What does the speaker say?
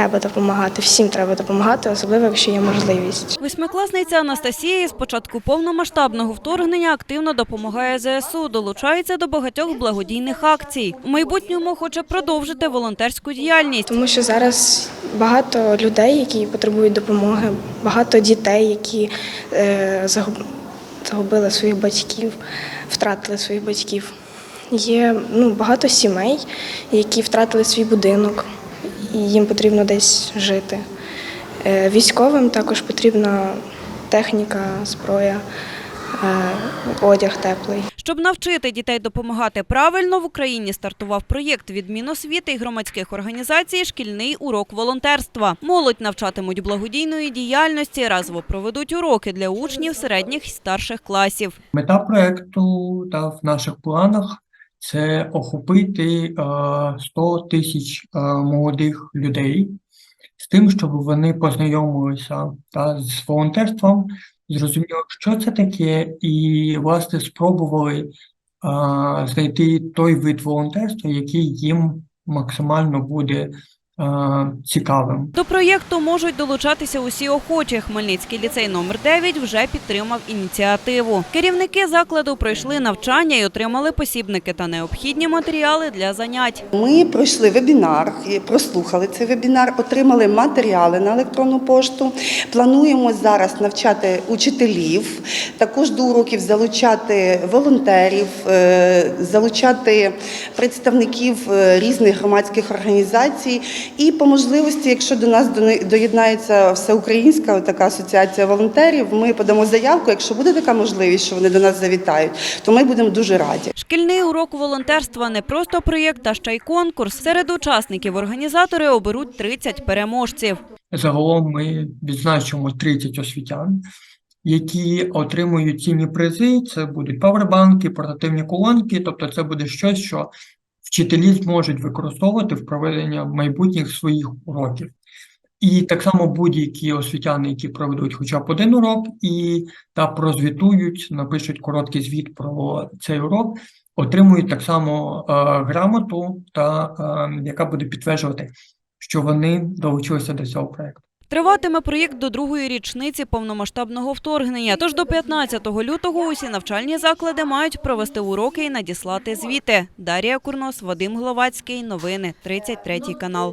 Треба допомагати, всім треба допомагати, особливо якщо є можливість. Восьмикласниця Анастасія з початку повномасштабного вторгнення активно допомагає ЗСУ, долучається до багатьох благодійних акцій. У майбутньому хоче продовжити волонтерську діяльність. Тому що зараз багато людей, які потребують допомоги, багато дітей, які е, загубили своїх батьків, втратили своїх батьків. Є ну, багато сімей, які втратили свій будинок, і їм потрібно десь жити. Е, Військовим також потрібна техніка, зброя, е, одяг теплий. Щоб навчити дітей допомагати правильно, в Україні стартував проєкт від Міносвіти і громадських організацій Шкільний урок волонтерства. Молодь навчатимуть благодійної діяльності, разово проведуть уроки для учнів середніх і старших класів. Мета проекту та в наших планах це охопити е, 100 тисяч е, молодих людей з тим, щоб вони познайомилися та з волонтерством, зрозуміли, що це таке, і власне спробували е, знайти той вид волонтерства, який їм максимально буде е, цікавим. До проєкту можуть долучатися усі охочі. Хмельницький ліцей номер 9 вже підтримав ініціативу. Керівники закладу пройшли навчання і отримали посібники та необхідні матеріали для занять. Ми пройшли вебінар, і прослухали цей вебінар, отримали матеріали на електронну пошту. Плануємо зараз навчати учителів, також до уроків залучати волонтерів, е, залучати представників е, різних громадських організацій. І по можливості, якщо до нас доєднається всеукраїнська така асоціація волонтерів, ми подамо заявку. Якщо буде така можливість, що вони до нас завітають, то ми будемо дуже раді. Шкільний урок волонтерства не просто проєкт, а ще й конкурс. Серед учасників організатори оберуть 30 переможців. Загалом ми відзначимо 30 освітян, які отримують цінні призи. Це будуть павербанки, портативні колонки, тобто це буде щось, що вчителі зможуть використовувати в проведенні майбутніх своїх уроків. І так само будь-які освітяни, які проведуть хоча б один урок і та прозвітують, напишуть короткий звіт про цей урок, отримують так само е, грамоту, та е, яка буде підтверджувати, що вони долучилися до цього проекту. Триватиме проєкт до другої річниці повномасштабного вторгнення. Тож до 15 лютого усі навчальні заклади мають провести уроки і надіслати звіти. Дарія Курнос, Вадим Гловацький. Новини 33 канал.